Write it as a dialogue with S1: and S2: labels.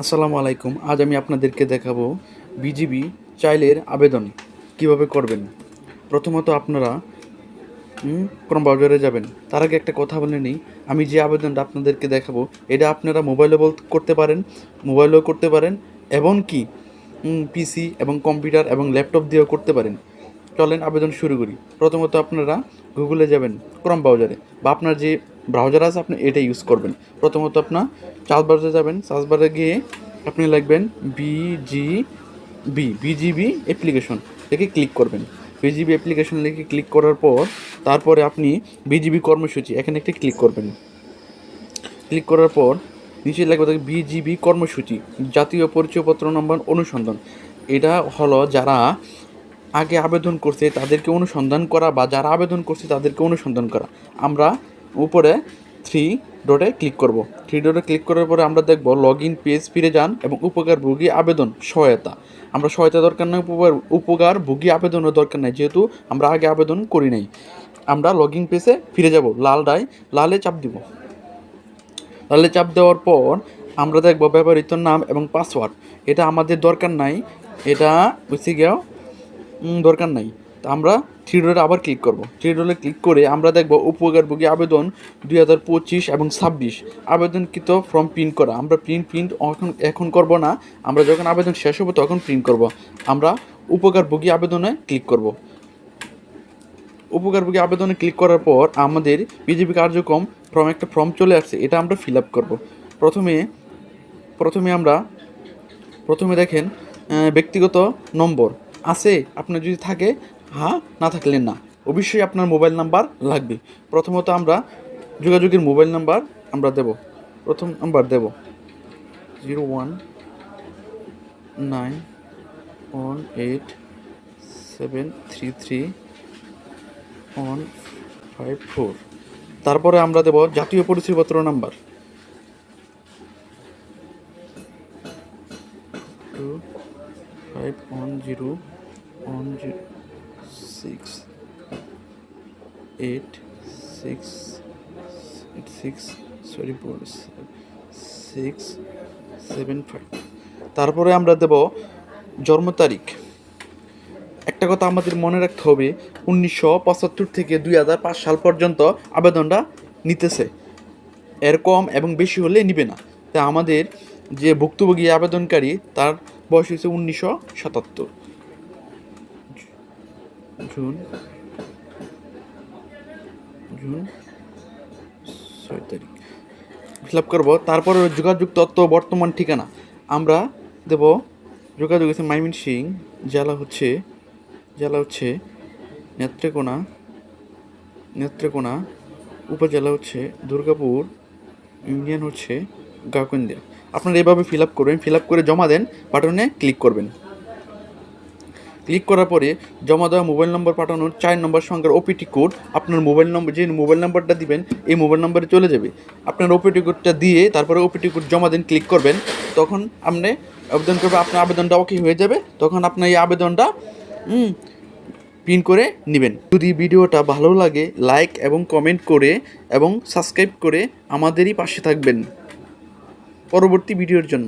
S1: আসসালামু আলাইকুম। আজ আমি আপনাদেরকে দেখাবো বিজিবি চাইলের আবেদন। কীভাবে করবেন? প্রথমত আপনারা ক্রম ব্রাউজারে যাবেন। তার আগে একটা কথা বলে নিই। আমি যে আবেদনটা আপনাদেরকে দেখাবো, এটা আপনারা মোবাইলে বল করতে পারেন, মোবাইলেও করতে পারেন এমনকি পিসি এবং কম্পিউটার এবং ল্যাপটপ দিয়েও করতে পারেন। চলেন আবেদন শুরু করি। প্রথমত আপনারা গুগলে যাবেন ক্রম ব্রাউজারে বা আপনার যে ব্রাউজার আছে, আপনি এটা ইউজ করবেন। প্রথমত আপনার সার্চ বারে যাবেন সার্চ বারে গিয়ে আপনি লিখবেন বিজি বি বিজিবি অ্যাপ্লিকেশন লিখে ক্লিক করবেন। বিজিবি অ্যাপ্লিকেশন লিখে ক্লিক করার পর, তারপরে আপনি বিজিবি কর্মসূচি, এখানে একটি ক্লিক করবেন। ক্লিক করার পর, নিচে লাগবে দেখবে বিজিবি কর্মসূচি, জাতীয় পরিচয়পত্র নম্বর অনুসন্ধান। এটা হলো যারা আগে আবেদন করছে, তাদেরকে অনুসন্ধান করা বা যারা আবেদন করছে, তাদেরকে অনুসন্ধান করা। আমরা উপরে থ্রি ডটে ক্লিক করব। থ্রি ডটে ক্লিক করার পরে আমরা দেখব লগ ইন পেজ ফিরে যান এবং উপকার উপকারভোগী আবেদন সহায়তা। আমরা সহায়তা দরকার নয় উপকার উপকারভোগী আবেদনের দরকার নাই, যেহেতু আমরা আগে আবেদন করি নাই। আমরা লগ ইন পেজে ফিরে যাব, লাল ডাই, লালে চাপ দিব। লালে চাপ দেওয়ার পর আমরা দেখব ব্যবহৃত নাম এবং পাসওয়ার্ড এটা আমাদের দরকার নাই, এটা বুঝতে গিয়েও দরকার নাই। তা আমরা থ্রি ডলে আবার ক্লিক করব। থ্রি ডলে ক্লিক করে আমরা দেখব উপকারভোগী আবেদন দুই হাজার পঁচিশ এবং ছাব্বিশ। আবেদনকৃত ফর্ম প্রিন্ট করা। আমরা প্রিন্ট প্রিন্ট এখন এখন করব না। আমরা যখন আবেদন শেষ হবে তখন প্রিন্ট করব। আমরা উপকারভোগী আবেদনে ক্লিক করব। উপকারভোগী আবেদনে ক্লিক করার পর আমাদের বিজেপি কার্যক্রম ফর্ম একটা ফর্ম চলে আসছে। এটা আমরা ফিল আপ করব। প্রথমে প্রথমে আমরা, প্রথমে দেখেন ব্যক্তিগত নম্বর। আছে, আপনার যদি থাকে হ্যাঁ না থাকলে না। অবশ্যই আপনার মোবাইল নাম্বার লাগবে। প্রথমত আমরা যোগাযোগের মোবাইল নাম্বার আমরা দেব। প্রথম নাম্বার দেব। Zero one nine one eight seven three three one five four তারপরে আমরা দেব জাতীয় পরিচয়পত্র number. Two five one zero one zero six eight six eight six sorry six seven five তারপরে আমরা দেব জন্ম তারিখ। একটা কথা আমাদের মনে রাখতে হবে, উনিশশো পঁচাত্তর থেকে দুই হাজার পাঁচ সাল পর্যন্ত আবেদনটা নিতেছে। এর কম এবং বেশি হলে নিবে না। তা আমাদের যে ভুক্তভোগী আবেদনকারী, তার বয়স হয়েছে উনিশশো সাতাত্তর। জুন। জুন। ছয় তারিখ। ফিল আপ করব। তারপরে যোগাযোগ তত্ত্ব, বর্তমান ঠিকানা। আমরা দেব যোগাযোগ হচ্ছে মাইমিন সিং। জেলা হচ্ছে জেলা হচ্ছে নেত্রকোনা নেত্রকোনা। উপজেলা হচ্ছে দুর্গাপুর। ইউনিয়ন হচ্ছে গাকুন্দিয়া আপনারা এভাবে ফিল আপ করবেন। ফিল আপ করে জমা দেন। বাটনে ক্লিক করবেন। ক্লিক করার পরে জমা দেওয়া মোবাইল নম্বর পাঠানোর চার নম্বর সংখ্যার ওপিটি কোড আপনার মোবাইল নম্বর, যে মোবাইল নম্বরটা দিবেন, এই মোবাইল নম্বরে চলে যাবে। আপনার ওপিটি কোডটা দিয়ে তারপরে ওপিটি কোড জমা দিন, ক্লিক করবেন। তখন আপনি আবেদন করবে আপনার আবেদনটা ওকে হয়ে যাবে। তখন আপনার এই আবেদনটা পিন করে নেবেন। যদি ভিডিওটা ভালো লাগে লাইক এবং কমেন্ট করে এবং সাবস্ক্রাইব করে আমাদেরই পাশে থাকবেন। পরবর্তী ভিডিওর জন্য।